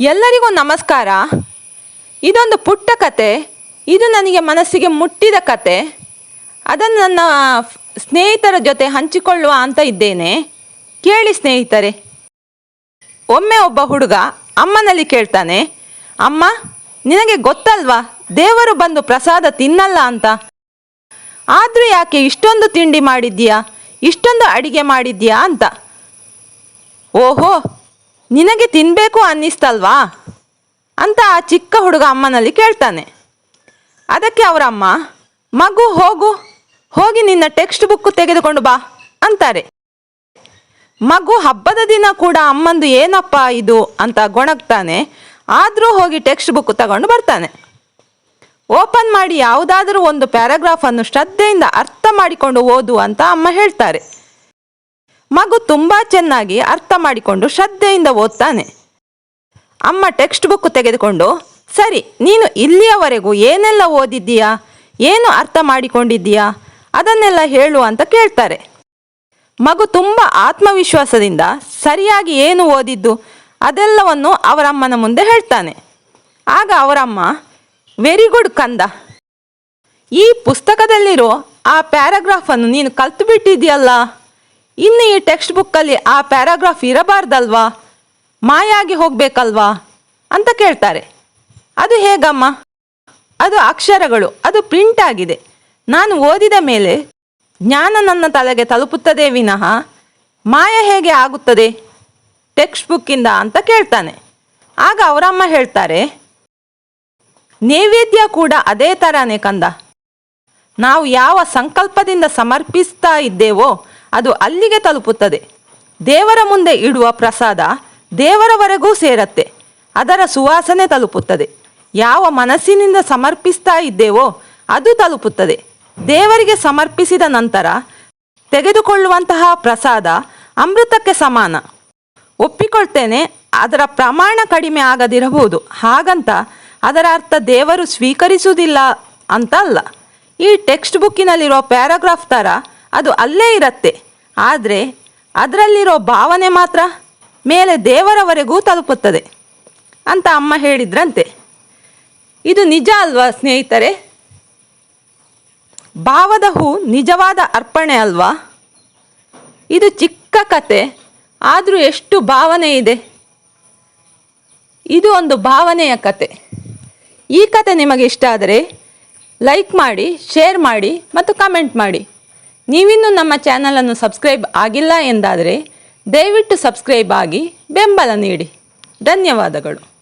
ಎಲ್ಲರಿಗೂ ನಮಸ್ಕಾರ. ಇದೊಂದು ಪುಟ್ಟ ಕತೆ. ಇದು ನನಗೆ ಮನಸ್ಸಿಗೆ ಮುಟ್ಟಿದ ಕತೆ. ಅದನ್ನು ನನ್ನ ಸ್ನೇಹಿತರ ಜೊತೆ ಹಂಚಿಕೊಳ್ಳುವ ಅಂತ ಇದ್ದೇನೆ. ಕೇಳಿ ಸ್ನೇಹಿತರೆ. ಒಮ್ಮೆ ಒಬ್ಬ ಹುಡುಗ ಅಮ್ಮನಲ್ಲಿ ಕೇಳ್ತಾನೆ, ಅಮ್ಮ, ನಿನಗೆ ಗೊತ್ತಲ್ವಾ? ದೇವರು ಬಂದು ಪ್ರಸಾದ ತಿನ್ನಲ್ಲ ಅಂತ. ಆದರೂ ಯಾಕೆ ಇಷ್ಟೊಂದು ತಿಂಡಿ ಮಾಡಿದ್ದೀಯಾ? ಇಷ್ಟೊಂದು ಅಡಿಗೆ ಮಾಡಿದ್ದೀಯಾ? ಅಂತ. ಓಹೋ ನಿನಗೆ ತಿನ್ನಬೇಕು ಅನ್ನಿಸ್ತಲ್ವಾ? ಅಂತ ಆ ಚಿಕ್ಕ ಹುಡುಗ ಅಮ್ಮನಲ್ಲಿ ಕೇಳ್ತಾನೆ. ಅದಕ್ಕೆ ಅವರಮ್ಮ, ಮಗು ಹೋಗು, ಹೋಗಿ ನಿನ್ನ ಟೆಕ್ಸ್ಟ್ ಬುಕ್ ತೆಗೆದುಕೊಂಡು ಬಾ ಅಂತಾರೆ. ಮಗು ಹಬ್ಬದ ದಿನ ಕೂಡ ಅಮ್ಮಂದು ಏನಪ್ಪ ಇದು ಅಂತ ಗೊಣಗ್ತಾನೆ, ಆದರೂ ಹೋಗಿ ಟೆಕ್ಸ್ಟ್ ಬುಕ್ ತಗೊಂಡು ಬರ್ತಾನೆ. ಓಪನ್ ಮಾಡಿ ಯಾವುದಾದರೂ ಒಂದು ಪ್ಯಾರಾಗ್ರಾಫನ್ನು ಶ್ರದ್ಧೆಯಿಂದ ಅರ್ಥ ಮಾಡಿಕೊಂಡು ಓದು ಅಂತ ಅಮ್ಮ ಹೇಳ್ತಾರೆ. ಮಗು ತುಂಬ ಚೆನ್ನಾಗಿ ಅರ್ಥ ಮಾಡಿಕೊಂಡು ಶ್ರದ್ಧೆಯಿಂದ ಓದ್ತಾನೆ. ಅಮ್ಮ ಟೆಕ್ಸ್ಟ್ ಬುಕ್ ತೆಗೆದುಕೊಂಡು, ಸರಿ, ನೀನು ಇಲ್ಲಿಯವರೆಗೂ ಏನೆಲ್ಲ ಓದಿದ್ದೀಯಾ? ಏನು ಅರ್ಥ ಮಾಡಿಕೊಂಡಿದ್ದೀಯಾ? ಅದನ್ನೆಲ್ಲ ಹೇಳು ಅಂತ ಕೇಳ್ತಾರೆ. ಮಗು ತುಂಬ ಆತ್ಮವಿಶ್ವಾಸದಿಂದ ಸರಿಯಾಗಿ ಏನು ಓದಿದ್ದು ಅದೆಲ್ಲವನ್ನು ಅವರಮ್ಮನ ಮುಂದೆ ಹೇಳ್ತಾನೆ. ಆಗ ಅವರಮ್ಮ ವೆರಿ ಗುಡ್ ಕಂದ. ಈ ಪುಸ್ತಕದಲ್ಲಿರೋ ಆ ಪ್ಯಾರಾಗ್ರಾಫನ್ನು ನೀನು ಕಲ್ತು ಬಿಟ್ಟಿದೆಯಲ್ಲ ಇನ್ನು ಈ ಟೆಕ್ಸ್ಟ್ ಬುಕ್ಕಲ್ಲಿ ಆ ಪ್ಯಾರಾಗ್ರಾಫ್ ಇರಬಾರ್ದಲ್ವಾ? ಮಾಯಾಗಿ ಹೋಗಬೇಕಲ್ವಾ? ಅಂತ ಕೇಳ್ತಾರೆ. ಅದು ಹೇಗಮ್ಮ? ಅದು ಅಕ್ಷರಗಳು, ಅದು ಪ್ರಿಂಟ್ ಆಗಿದೆ. ನಾನು ಓದಿದ ಮೇಲೆ ಜ್ಞಾನ ನನ್ನ ತಲೆಗೆ ತಲುಪುತ್ತದೆ ವಿನಃ ಮಾಯ ಹೇಗೆ ಆಗುತ್ತದೆ? ಟೆಕ್ಸ್ಟ್ ಬುಕ್ಕಿಂದ ಅಂತ ಕೇಳ್ತಾನೆ. ಆಗ ಅವರಮ್ಮ ಹೇಳ್ತಾರೆ, ನೈವೇದ್ಯ ಕೂಡ ಅದೇ ಥರನೇ ಕಂದ. ನಾವು ಯಾವ ಸಂಕಲ್ಪದಿಂದ ಸಮರ್ಪಿಸ್ತಾ ಇದ್ದೇವೋ ಅದು ಅಲ್ಲಿಗೆ ತಲುಪುತ್ತದೆ. ದೇವರ ಮುಂದೆ ಇಡುವ ಪ್ರಸಾದ ದೇವರವರೆಗೂ ಸೇರತ್ತೆ. ಅದರ ಸುವಾಸನೆ ತಲುಪುತ್ತದೆ. ಯಾವ ಮನಸ್ಸಿನಿಂದ ಸಮರ್ಪಿಸ್ತಾ ಇದ್ದೇವೋ ಅದು ತಲುಪುತ್ತದೆ. ದೇವರಿಗೆ ಸಮರ್ಪಿಸಿದ ನಂತರ ತೆಗೆದುಕೊಳ್ಳುವಂತಹ ಪ್ರಸಾದ ಅಮೃತಕ್ಕೆ ಸಮಾನ. ಒಪ್ಪಿಕೊಳ್ತೇನೆ, ಅದರ ಪ್ರಮಾಣ ಕಡಿಮೆ ಆಗದಿರಬಹುದು. ಹಾಗಂತ ಅದರ ಅರ್ಥ ದೇವರು ಸ್ವೀಕರಿಸುವುದಿಲ್ಲ ಅಂತ ಅಲ್ಲ ಈ ಟೆಕ್ಸ್ಟ್ ಬುಕ್ಕಿನಲ್ಲಿರೋ ಪ್ಯಾರಾಗ್ರಾಫ್ ಥರ ಅದು ಅಲ್ಲೇ ಇರತ್ತೆ. ಆದರೆ ಅದರಲ್ಲಿರೋ ಭಾವನೆ ಮಾತ್ರ ಮೇಲೆ ದೇವರವರೆಗೂ ತಲುಪುತ್ತದೆ ಅಂತ ಅಮ್ಮ ಹೇಳಿದ್ರಂತೆ. ಇದು ನಿಜ ಅಲ್ವಾ ಸ್ನೇಹಿತರೆ? ಭಾವದ ಹೂ ನಿಜವಾದ ಅರ್ಪಣೆ ಅಲ್ವಾ? ಇದು ಚಿಕ್ಕ ಕತೆ, ಆದರೂ ಎಷ್ಟು ಭಾವನೆ ಇದೆ? ಇದು ಒಂದು ಭಾವನೆಯ ಕತೆ. ಈ ಕತೆ ನಿಮಗೆ ಇಷ್ಟ ಆದರೆ ಲೈಕ್ ಮಾಡಿ, ಶೇರ್ ಮಾಡಿ ಮತ್ತು ಕಮೆಂಟ್ ಮಾಡಿ. ನೀವಿನ್ನೂ ನಮ್ಮ ಚಾನಲನ್ನು ಸಬ್ಸ್ಕ್ರೈಬ್ ಆಗಿಲ್ಲ ಎಂದಾದರೆ ದಯವಿಟ್ಟು ಸಬ್ಸ್ಕ್ರೈಬ್ ಆಗಿ ಬೆಂಬಲ ನೀಡಿ. ಧನ್ಯವಾದಗಳು.